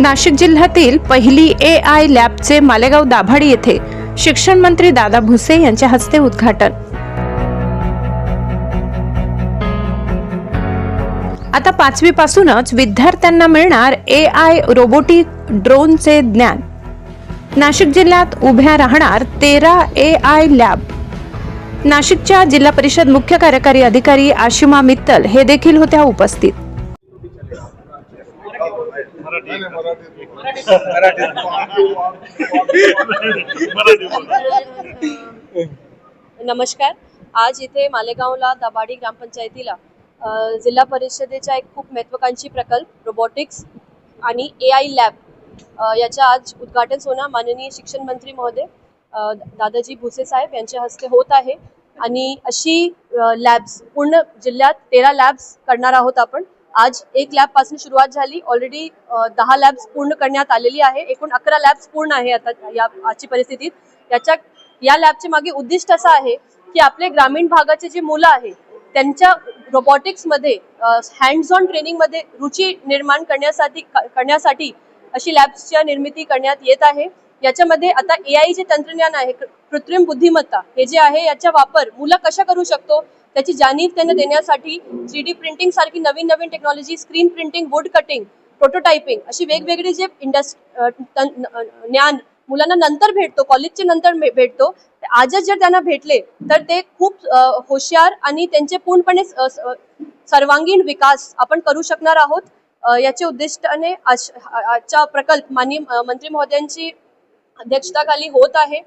नाशिक जिल्ह्यातील पहिली ए आय लॅबचे मालेगाव दाभाडी येथे शिक्षण मंत्री दादा भुसे यांच्या हस्ते उद्घाटन. आता पाचवी पासूनच विद्यार्थ्यांना मिळणार ए आय रोबोटिक ड्रोनचे ज्ञान. नाशिक जिल्ह्यात उभ्या राहणार तेरा ए आय लॅब. नाशिकच्या जिल्हा परिषद मुख्य कार्यकारी अधिकारी आशिमा मित्तल हे देखील होत्या उपस्थित. नमस्कार. आज इथे मालेगावला दबाडी ग्रामपंचायतीला जिल्हा परिषदेचा एक खूप महत्वाकांक्षी प्रकल्प रोबोटिक्स आणि ए आय लॅब अ, याचं आज उद्घाटन सोना माननीय शिक्षण मंत्री महोदय दादाजी भुसे साहेब यांच्या हस्ते होत आहे. आणि अशी लॅब्स पूर्ण जिल्ह्यात तेरा लॅब्स करणार आहोत आपण. आज एक लॅबपासून सुरुवात झाली. ऑलरेडी दहा लॅब्स पूर्ण करण्यात आलेली आहे. एकूण अकरा लॅब्स पूर्ण आहे आता या आजची परिस्थितीत. याच्या या लॅबचे मागे उद्दिष्ट असं आहे की आपले ग्रामीण भागाचे जे मुलं आहे त्यांच्या रोबॉटिक्समध्ये हँड्स ऑन ट्रेनिंगमध्ये रुची निर्माण करण्यासाठी करण्यासाठी अशी लॅब्सच्या निर्मिती करण्यात येत आहे. याच्यामध्ये आता ए आय जे तंत्रज्ञान आहे कृ- कृत्रिम बुद्धिमत्ता हे जे आहे याचा वापर मुलं कशा करू शकतो? त्याची जाणीव त्यांना देण्यासाठी थ्री डी प्रिंटिंग सारखी नवीन नवीन technology screen printing wood cutting prototyping अशी वेगवेगळी जे इंडस्ट ज्ञान मुलांना नंतर भेटतो कॉलेजच्या नंतर भेटतो आजच जर त्यांना भेटले तर ते खूप होशियार आणि त्यांचे पूर्णपणे सर्वांगीण विकास आपण करू शकणार आहोत. याचे उद्दिष्टाने आज- आजचा प्रकल्प माननीय मंत्री महोदयांची अध्यक्षताखाली होत आहे.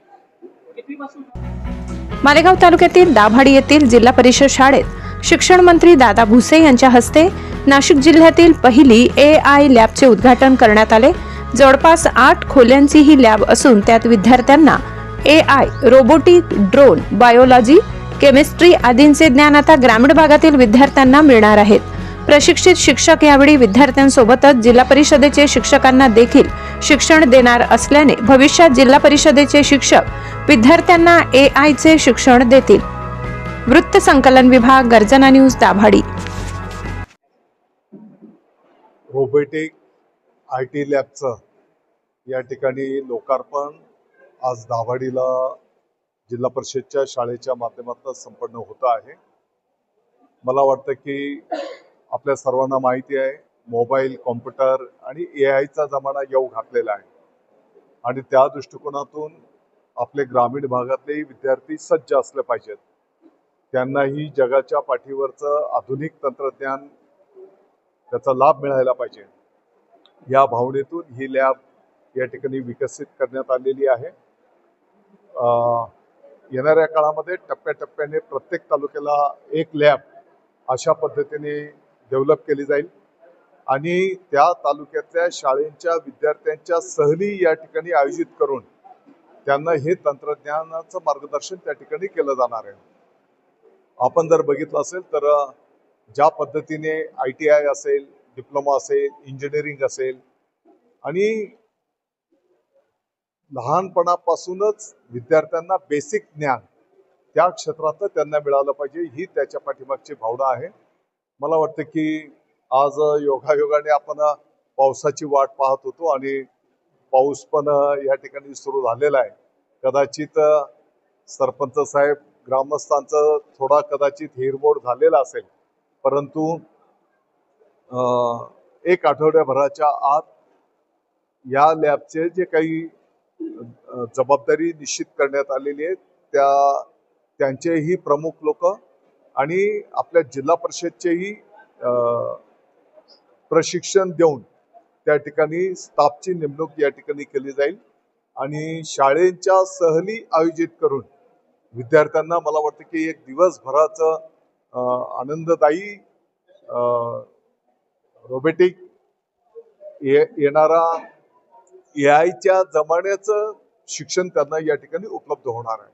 मालेगाव तालुक्यातील दाभाडी येथील जिल्हा परिषद शाळेत शिक्षण मंत्री दादा भुसे यांच्या हस्ते नाशिक जिल्ह्यातील पहिली ए आय लॅबचे उद्घाटन करण्यात आले. जवळपास आठ खोल्यांची ही लॅब असून त्यात विद्यार्थ्यांना A I robotic drone biology chemistry आदींचे ज्ञान आता ग्रामीण भागातील विद्यार्थ्यांना मिळणार आहेत. प्रशिक्षित शिक्षक यावेळी विद्यार्थ्यांसोबतच जिल्हा परिषदेचे शिक्षकांना देखील शिक्षण देणार असल्याने भविष्यात जिल्हा परिषदेचे शिक्षक विद्यार्थ्यांना ए चे शिक्षण देतील. वृत्त संकलन विभाग Garjana news Dabhadi. Robotic I T लॅबचं या ठिकाणी लोकार्पण आज दाभाडीला जिल्हा परिषदच्या शाळेच्या माध्यमातून संपन्न होत आहे. मला वाटतं की आपल्या सर्वांना माहिती आहे मोबाईल कॉम्प्युटर आणि ए आयचा जमाना येऊ घातलेला आहे. आणि त्या दृष्टिकोनातून आपले ग्रामीण भागातलेही विद्यार्थी सज्ज असले पाहिजेत. त्यांनाही जगाच्या पाठीवरचं आधुनिक तंत्रज्ञान त्याचा लाभ मिळायला पाहिजे. या भावनेतून ही लॅब या ठिकाणी विकसित करण्यात आलेली आहे. येणाऱ्या काळामध्ये टप्प्याटप्प्याने प्रत्येक तालुक्याला एक लॅब अशा पद्धतीने डेव्हलप केली जाईल. आणि त्या तालुक्यातल्या शाळेंच्या विद्यार्थ्यांच्या सहली या ठिकाणी आयोजित करून त्यांना हे तंत्रज्ञानाचं मार्गदर्शन त्या ठिकाणी केलं जाणार आहे. आपण जर बघितलं असेल तर ज्या पद्धतीने आय टी आय असेल डिप्लोमा असेल इंजिनिअरिंग असेल आणि लहानपणापासूनच विद्यार्थ्यांना बेसिक ज्ञान त्या क्षेत्रातलं त्यांना मिळालं पाहिजे ही त्याच्या पाठीमागची भावना आहे. मला वाटतं की आज योगायोगाने आपण पावसाची वाट पाहत होतो आणि पाऊस पण या ठिकाणी सुरू झालेला आहे. कदाचित सरपंच साहेब ग्रामस्थांचं थोडा कदाचित हिरमोड झालेला असेल. परंतु एक आठवड्याभराच्या आत या लॅबचे जे काही जबाबदारी निश्चित करण्यात आलेली आहे त्या त्यांचेही प्रमुख लोक आणि आपल्या जिल्हा परिषदचेही अं, प्रशिक्षण देऊन त्या ठिकाणी स्टाफची नेमणूक या ठिकाणी केली जाईल. आणि शाळेच्या सहली आयोजित करून विद्यार्थ्यांना मला वाटतं की एक दिवसभराचं अं, आनंददायी रोबोटिक येणारा ए आयच्या जमान्याचं शिक्षण त्यांना या ठिकाणी उपलब्ध होणार आहे.